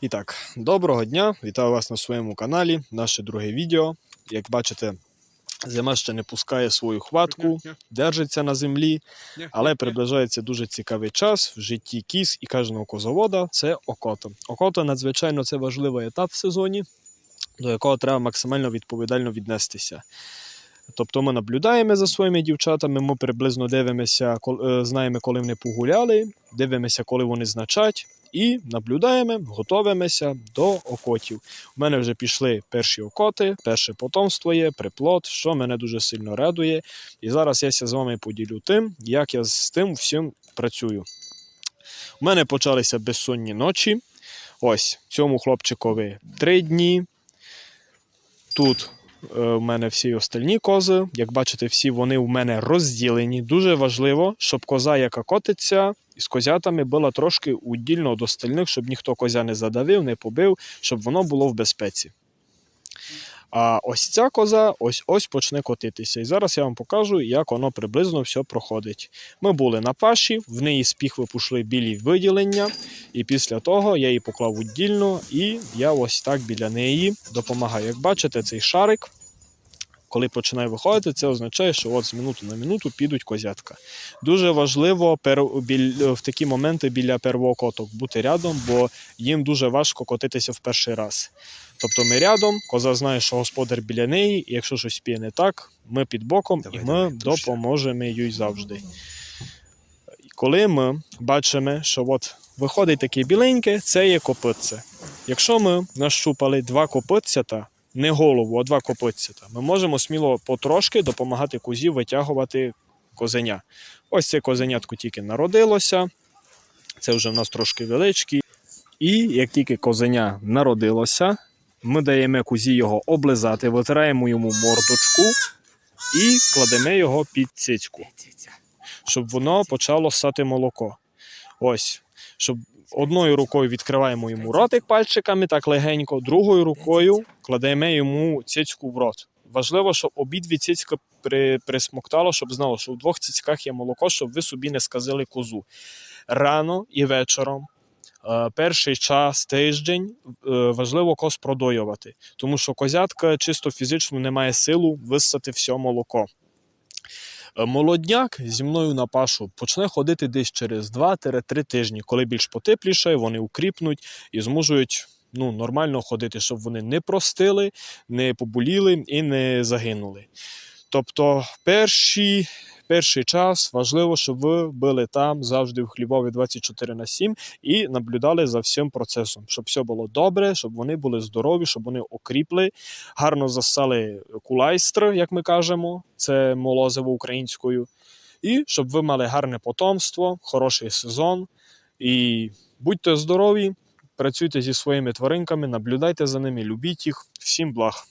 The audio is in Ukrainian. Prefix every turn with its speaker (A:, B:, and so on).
A: І так, доброго дня! Вітаю вас на своєму каналі. Наше друге відео. Як бачите, зима ще не пускає свою хватку, держиться на землі, але приближається дуже цікавий час в житті кіз і кожного козовода це окота. Окота надзвичайно це важливий етап в сезоні, до якого треба максимально відповідально віднестися. Тобто ми наблюдаємо за своїми дівчатами, ми приблизно дивимося, е, знаємо, коли вони погуляли, дивимося, коли вони значать, і наблюдаємо, готуємося до окотів. У мене вже пішли перші окоти, перше потомство є, приплод, що мене дуже сильно радує. І зараз я з вами поділю тим, як я з тим всім працюю. У мене почалися безсонні ночі. Ось цьому хлопчикові три дні. Тут е, у мене всі остальні кози. Як бачите, всі вони у мене розділені. Дуже важливо, щоб коза, яка котиться, з козятами була трошки удільно від остальних, щоб ніхто козя не задавив, не побив, щоб воно було в безпеці. А ось ця коза ось ось почне котитися. І зараз я вам покажу, як воно приблизно все проходить. Ми були на паші, в неї з піхви пішли білі виділення, і після того я її поклав удільно, і я ось так біля неї допомагаю. Як бачите, цей шарик, коли починає виходити, це означає, що от з минуту на минуту підуть козятка. Дуже важливо пер... біль... в такі моменти біля первоокоток бути рядом, бо їм дуже важко котитися в перший раз. Тобто ми рядом, коза знає, що господар біля неї, і якщо щось піде не так, ми під боком
B: Давай,
A: і ми
B: давай,
A: допоможемо їй завжди. Коли ми бачимо, що от виходить таке біленьке, це є копитце. Якщо ми нащупали два копитцята, не голову, а два копитцята, ми можемо сміло потрошки допомагати козі витягувати козеня. Ось це козенятко тільки народилося, це вже в нас трошки величкий. І як тільки козеня народилося, ми даємо кузі його облизати, витираємо йому мордочку і кладемо його під цицьку, щоб воно почало ссати молоко. Ось, щоб одною рукою відкриваємо йому ротик пальчиками, так легенько, другою рукою кладемо йому цицьку в рот. Важливо, щоб обидві цицьки при, присмоктало, щоб знало, що в двох цицьках є молоко, щоб ви собі не сказили козу. Рано і вечором Е, перший час, тиждень е, важливо коз продоювати, тому що козятка чисто фізично не має силу виссати все молоко. Е, Молодняк зі мною на пашу почне ходити десь через 2-3 тижні, коли більш потепліше, вони укріпнуть і зможуть ну, нормально ходити, щоб вони не простили, не поболіли і не загинули. Тобто, перші, перший час важливо, щоб ви були там завжди в хлібові 24 на 7 і наблюдали за всім процесом, щоб все було добре, щоб вони були здорові, щоб вони окріпли, гарно засали кулайстр, як ми кажемо, це молозиво українською, і щоб ви мали гарне потомство, хороший сезон. І будьте здорові, працюйте зі своїми тваринками, наблюдайте за ними, любіть їх. Всім благ!